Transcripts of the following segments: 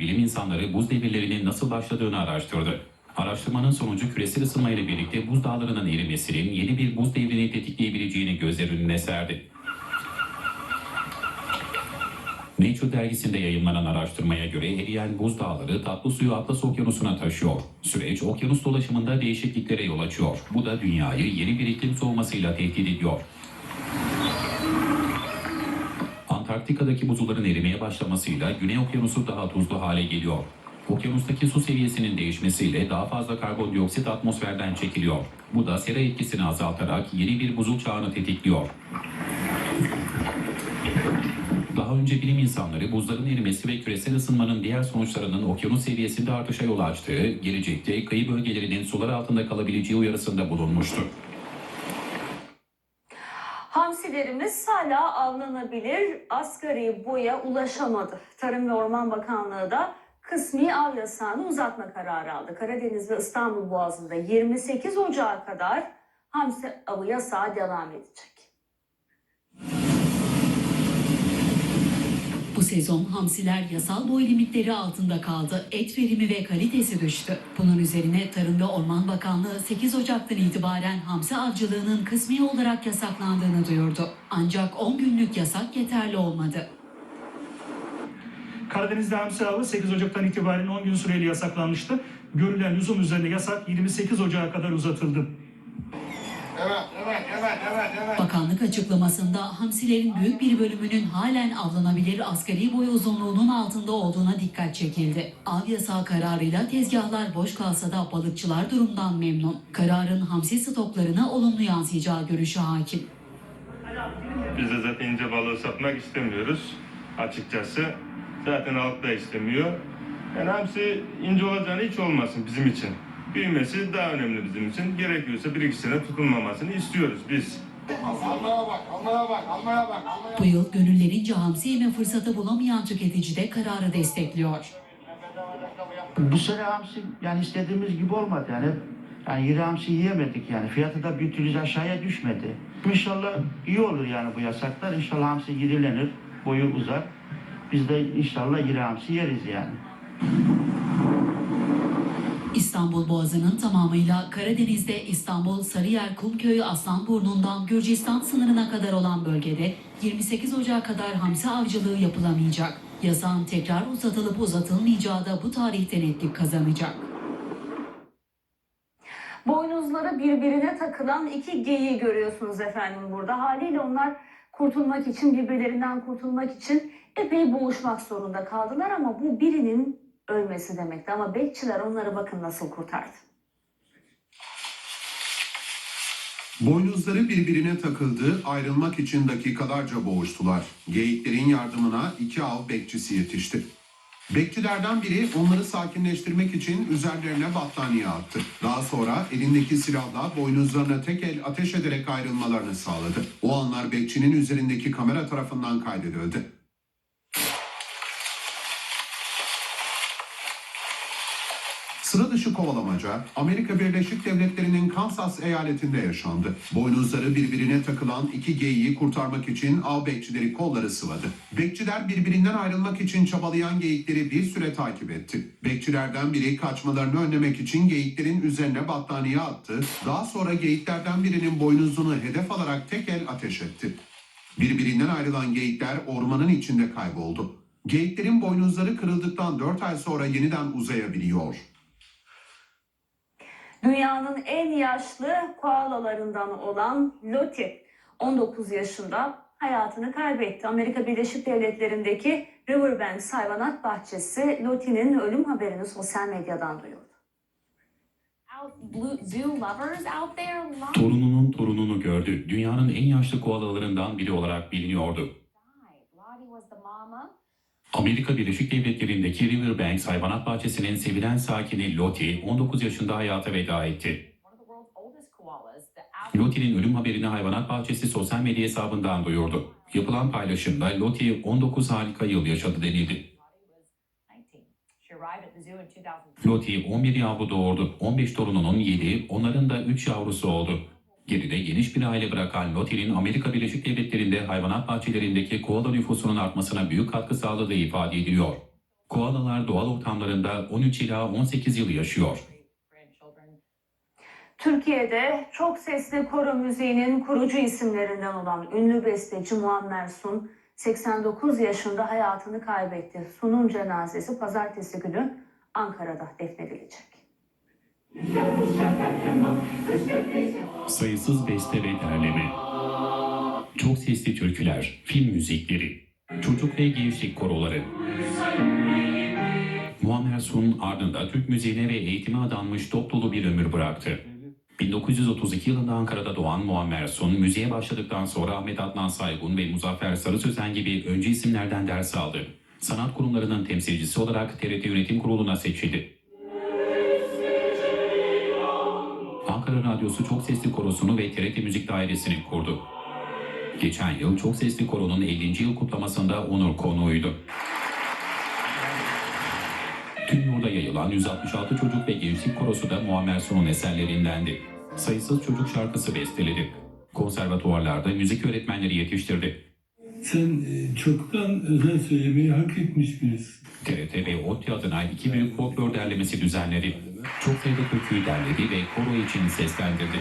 bilim insanları buz devirlerinin nasıl başladığını araştırdı. Araştırmanın sonucu küresel ısınma ile birlikte buz dağlarının erimesinin yeni bir buz devrini tetikleyebileceğini gözler önüne serdi. Nature dergisinde yayınlanan araştırmaya göre eriyen buz dağları tatlı suyu Atlas Okyanusu'na taşıyor. Süreç okyanus dolaşımında değişikliklere yol açıyor. Bu da dünyayı yeni bir iklim soğumasıyla tehdit ediyor. Antarktika'daki buzulların erimeye başlamasıyla Güney Okyanusu daha tuzlu hale geliyor. Okyanustaki su seviyesinin değişmesiyle daha fazla karbondioksit atmosferden çekiliyor. Bu da sera etkisini azaltarak yeni bir buzul çağını tetikliyor. Daha önce bilim insanları buzların erimesi ve küresel ısınmanın diğer sonuçlarının okyanus seviyesinde artışa yol açtığı, gelecekte kıyı bölgelerinin sular altında kalabileceği uyarısında bulunmuştu. Hamsilerimiz hala avlanabilir, asgari boya ulaşamadı. Tarım ve Orman Bakanlığı da kısmi av yasağını uzatma kararı aldı. Karadeniz ve İstanbul Boğazı'nda 28 Ocağı kadar hamsi avı yasağı devam edecek. Bu sezon hamsiler yasal boy limitleri altında kaldı. Et verimi ve kalitesi düştü. Bunun üzerine Tarım ve Orman Bakanlığı 8 Ocak'tan itibaren hamsi avcılığının kısmi olarak yasaklandığını duyurdu. Ancak 10 günlük yasak yeterli olmadı. Karadeniz'de hamsi avı 8 Ocak'tan itibaren 10 gün süreyle yasaklanmıştı. Görülen lüzum üzerinde yasak 28 Ocak'a kadar uzatıldı. Evet, evet, evet, evet, evet. Bakanlık açıklamasında hamsilerin büyük bir bölümünün halen avlanabilir asgari boy uzunluğunun altında olduğuna dikkat çekildi. Av yasağı kararıyla tezgahlar boş kalsa da balıkçılar durumdan memnun. Kararın hamsi stoklarına olumlu yansıyacağı görüşü hakim. Biz de zaten ince balığı satmak istemiyoruz açıkçası. Zaten halk da istemiyor. Yani hamsi ince olacağını hiç olmasın bizim için. Büyümesi daha önemli bizim için. Gerekiyorsa bir iki sene tutulmamasını istiyoruz biz. Almaya bak, almaya bak, almaya bak, almaya Bu yıl gönüllerince hamsi yeme fırsatı bulamayan tüketici de kararı destekliyor. Bu sene hamsi yani istediğimiz gibi olmadı yani. Yani iri hamsi yiyemedik yani. Fiyatı da bir türlü aşağıya düşmedi. İnşallah iyi olur yani bu yasaklar. İnşallah hamsi yirilenir, boyu uzar. Biz de inşallah iri hamsi yeriz yani. İstanbul Boğazı'nın tamamıyla Karadeniz'de İstanbul, Sarıyer, Kumköy, Aslanburnu'ndan Gürcistan sınırına kadar olan bölgede 28 Ocak'a kadar hamsi avcılığı yapılamayacak. Yasağın tekrar uzatılıp uzatılmayacağı da bu tarihte netlik kazanacak. Boynuzları birbirine takılan iki geyiği görüyorsunuz efendim burada. Haliyle onlar kurtulmak için, birbirlerinden kurtulmak için epey boğuşmak zorunda kaldılar ama bu birinin ölmesi demekti. Ama bekçiler onları bakın nasıl kurtardı. Boynuzları birbirine takıldı, ayrılmak için dakikalarca boğuştular. Geyiklerin yardımına iki av bekçisi yetişti. Bekçilerden biri onları sakinleştirmek için üzerlerine battaniye attı. Daha sonra elindeki silahla boynuzlarına tek el ateş ederek ayrılmalarını sağladı. O anlar bekçinin üzerindeki kamera tarafından kaydedildi. Sıra dışı kovalamaca Amerika Birleşik Devletleri'nin Kansas eyaletinde yaşandı. Boynuzları birbirine takılan iki geyiği kurtarmak için av bekçileri kolları sıvadı. Bekçiler birbirinden ayrılmak için çabalayan geyikleri bir süre takip etti. Bekçilerden biri kaçmalarını önlemek için geyiklerin üzerine battaniye attı. Daha sonra geyiklerden birinin boynuzunu hedef alarak tek el ateş etti. Birbirinden ayrılan geyikler ormanın içinde kayboldu. Geyiklerin boynuzları kırıldıktan 4 ay sonra yeniden uzayabiliyor. Dünyanın en yaşlı koalalarından olan Loti 19 yaşında hayatını kaybetti. Amerika Birleşik Devletleri'ndeki Riverbanks Hayvanat Bahçesi Loti'nin ölüm haberini sosyal medyadan duyurdu. Torununun torununu gördü. Dünyanın en yaşlı koalalarından biri olarak biliniyordu. Amerika Birleşik Devletleri'ndeki Riverbanks Hayvanat Bahçesi'nin sevilen sakini Lottie 19 yaşında hayata veda etti. Lottie'nin ölüm haberini hayvanat bahçesi sosyal medya hesabından duyurdu. Yapılan paylaşımda Lottie 19 harika yıl yaşadı denildi. Lottie was 19. She arrived at the zoo in 2000. Lottie 11 yavru doğurdu. 15 torununun 7, onların da 3 yavrusu oldu. Geride geniş bir aile bırakan Lottie'nin Amerika Birleşik Devletleri'nde hayvanat bahçelerindeki koala nüfusunun artmasına büyük katkı sağladığı ifade ediliyor. Koalalar doğal ortamlarında 13 ila 18 yıl yaşıyor. Türkiye'de çok sesli koro müziğinin kurucu isimlerinden olan ünlü besteci Muammer Sun 89 yaşında hayatını kaybetti. Sun'un cenazesi pazartesi günü Ankara'da defnedilecek. Sayısız beste ve derleme. Çok sesli türküler, film müzikleri, çocuk ve gençlik koroları. Muammer Sun ardında Türk müziğine ve eğitime adanmış dop dolu bir ömür bıraktı. 1932 yılında Ankara'da doğan Muammer Sun, müziğe başladıktan sonra Ahmet Adnan Saygun ve Muzaffer Sarı Sözen gibi öncü isimlerden ders aldı. Sanat kurumlarının temsilcisi olarak TRT Yönetim Kurulu'na seçildi. Ankara Radyosu Çok Sesli Korosunu ve TRT Müzik Dairesi'ni kurdu. Geçen yıl Çok Sesli Koro'nun 50. yıl kutlamasında onur konuğuydu. Tüm yurda yayılan 166 çocuk ve gençlik korosu da Muammer Sun'un eserlerindendi. Sayısız çocuk şarkısı besteledi. Konservatuvarlarda müzik öğretmenleri yetiştirdi. Sen e, çoktan özel söylemeyi hak etmiş birisin. TRT ve ODTÜ adına iki büyük folklor derlemesi düzenledi. Çok sayıda türküyü derledi ve koro için seslendirdi.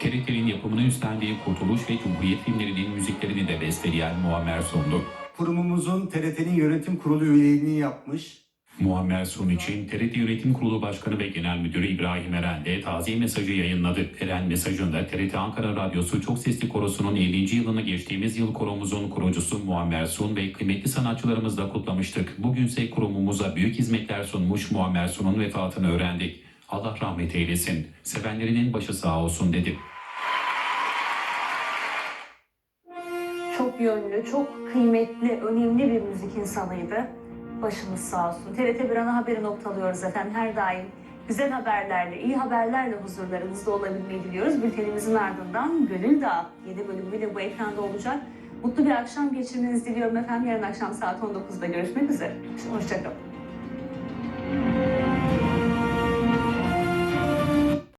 TRT'nin yapımını üstlendiği Kurtuluş ve Cumhuriyet filmlerinin müziklerini de besteleyen Muammer Sun'du. Kurumumuzun TRT'nin yönetim kurulu üyeliğini yapmış. Muammer Sun için TRT Yönetim Kurulu Başkanı ve Genel Müdürü İbrahim Eren de taziye mesajı yayınladı. Eren mesajında TRT Ankara Radyosu Çok Sesli Korosu'nun 50. yılını geçtiğimiz yıl koromuzun kurucusu Muammer Sun ve kıymetli sanatçılarımızla kutlamıştık. Bugünse kurumumuza büyük hizmetler sunmuş Muammer Sun'un vefatını öğrendik. Allah rahmet eylesin. Sevenlerinin başı sağ olsun dedi. Çok yönlü, çok kıymetli, önemli bir müzik insanıydı. Başımız sağ olsun. TRT Bir Ana Haberi noktalıyoruz efendim. Her daim güzel haberlerle, iyi haberlerle huzurlarınızda olabilmeyi diliyoruz. Bültenimizin ardından Gönül Dağı yeni bölümüyle bu ekranda olacak. Mutlu bir akşam geçirmenizi diliyorum efendim. Yarın akşam saat 19'da görüşmek üzere. Hoşçakalın.